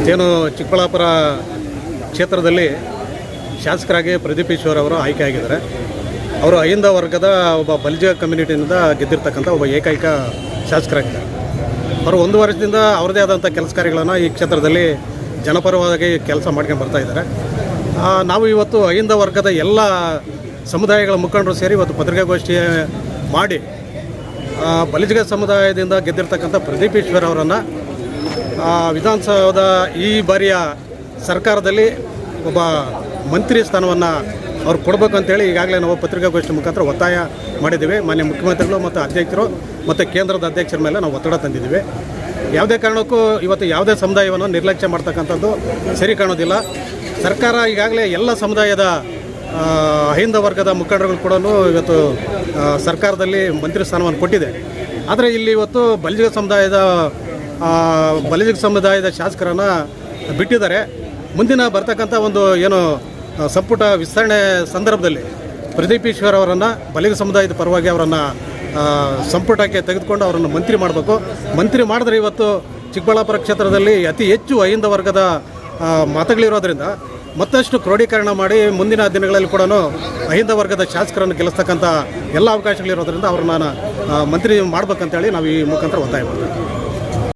ಇವತ್ತೇನು ಚಿಕ್ಕಬಳ್ಳಾಪುರ ಕ್ಷೇತ್ರದಲ್ಲಿ ಶಾಸಕರಾಗಿ ಪ್ರದೀಪ್ ಈಶ್ವರ್ ಅವರು ಆಯ್ಕೆ ಆಗಿದ್ದಾರೆ. ಅವರು ಅಹಿಂದ ವರ್ಗದ ಒಬ್ಬ ಬಲಿಜ ಕಮ್ಯುನಿಟಿಯಿಂದ ಗೆದ್ದಿರ್ತಕ್ಕಂಥ ಒಬ್ಬ ಏಕೈಕ ಶಾಸಕರಾಗಿದ್ದಾರೆ. ಅವರು ಒಂದು ವರ್ಷದಿಂದ ಅವ್ರದ್ದೇ ಆದಂಥ ಕೆಲಸ ಕಾರ್ಯಗಳನ್ನು ಈ ಕ್ಷೇತ್ರದಲ್ಲಿ ಜನಪರವಾಗಿ ಕೆಲಸ ಮಾಡ್ಕೊಂಡು ಬರ್ತಾ ಇದ್ದಾರೆ. ನಾವು ಇವತ್ತು ಅಹಿಂದ ವರ್ಗದ ಎಲ್ಲ ಸಮುದಾಯಗಳ ಮುಖಂಡರು ಸೇರಿ ಇವತ್ತು ಪತ್ರಿಕಾಗೋಷ್ಠಿ ಮಾಡಿ ಬಲಿಜಗ ಸಮುದಾಯದಿಂದ ಗೆದ್ದಿರ್ತಕ್ಕಂಥ ಪ್ರದೀಪ್ ಈಶ್ವರ್ ಅವರನ್ನು ವಿಧಾನಸೌಧ ಈ ಬಾರಿಯ ಸರ್ಕಾರದಲ್ಲಿ ಒಬ್ಬ ಮಂತ್ರಿ ಸ್ಥಾನವನ್ನು ಅವ್ರು ಕೊಡಬೇಕು ಅಂತೇಳಿ ಈಗಾಗಲೇ ನಾವು ಪತ್ರಿಕಾಗೋಷ್ಠಿ ಮುಖಾಂತರ ಒತ್ತಾಯ ಮಾಡಿದ್ದೀವಿ. ಮಾನ್ಯ ಮುಖ್ಯಮಂತ್ರಿಗಳು ಮತ್ತು ಅಧ್ಯಕ್ಷರು ಮತ್ತು ಕೇಂದ್ರದ ಅಧ್ಯಕ್ಷರ ಮೇಲೆ ನಾವು ಒತ್ತಡ ತಂದಿದ್ದೀವಿ. ಯಾವುದೇ ಕಾರಣಕ್ಕೂ ಇವತ್ತು ಯಾವುದೇ ಸಮುದಾಯವನ್ನು ನಿರ್ಲಕ್ಷ್ಯ ಮಾಡ್ತಕ್ಕಂಥದ್ದು ಸರಿ ಕಾಣೋದಿಲ್ಲ. ಸರ್ಕಾರ ಈಗಾಗಲೇ ಎಲ್ಲ ಸಮುದಾಯದ ಅಹಿಂದ ವರ್ಗದ ಮುಖಂಡರುಗಳು ಕೂಡ ಇವತ್ತು ಸರ್ಕಾರದಲ್ಲಿ ಮಂತ್ರಿ ಸ್ಥಾನವನ್ನು ಕೊಟ್ಟಿದೆ. ಆದರೆ ಇಲ್ಲಿ ಇವತ್ತು ಬಲಿಜ ಸಮುದಾಯದ ಬಲಿಜ ಸಮುದಾಯದ ಶಾಸಕರನ್ನು ಬಿಟ್ಟಿದ್ದಾರೆ. ಮುಂದಿನ ಬರ್ತಕ್ಕಂಥ ಒಂದು ಏನು ಸಂಪುಟ ವಿಸ್ತರಣೆ ಸಂದರ್ಭದಲ್ಲಿ ಪ್ರದೀಪ್ ಈಶ್ವರ್ ಅವರನ್ನು ಬಲಿಗ ಸಮುದಾಯದ ಪರವಾಗಿ ಅವರನ್ನು ಸಂಪುಟಕ್ಕೆ ತೆಗೆದುಕೊಂಡು ಅವರನ್ನು ಮಂತ್ರಿ ಮಾಡಬೇಕು. ಮಂತ್ರಿ ಮಾಡಿದ್ರೆ ಇವತ್ತು ಚಿಕ್ಕಬಳ್ಳಾಪುರ ಕ್ಷೇತ್ರದಲ್ಲಿ ಅತಿ ಹೆಚ್ಚು ಅಹಿಂದ ವರ್ಗದ ಮತಗಳಿರೋದ್ರಿಂದ ಮತ್ತಷ್ಟು ಕ್ರೋಢೀಕರಣ ಮಾಡಿ ಮುಂದಿನ ದಿನಗಳಲ್ಲಿ ಕೂಡ ಅಹಿಂದ ವರ್ಗದ ಶಾಸಕರನ್ನು ಗೆಲ್ಲಿಸ್ತಕ್ಕಂಥ ಎಲ್ಲ ಅವಕಾಶಗಳಿರೋದ್ರಿಂದ ಅವ್ರನ್ನ ಮಂತ್ರಿ ಮಾಡ್ಬೇಕಂತೇಳಿ ನಾವು ಈ ಮುಖಾಂತರ ಒತ್ತಾಯ ಮಾಡ್ತೀವಿ.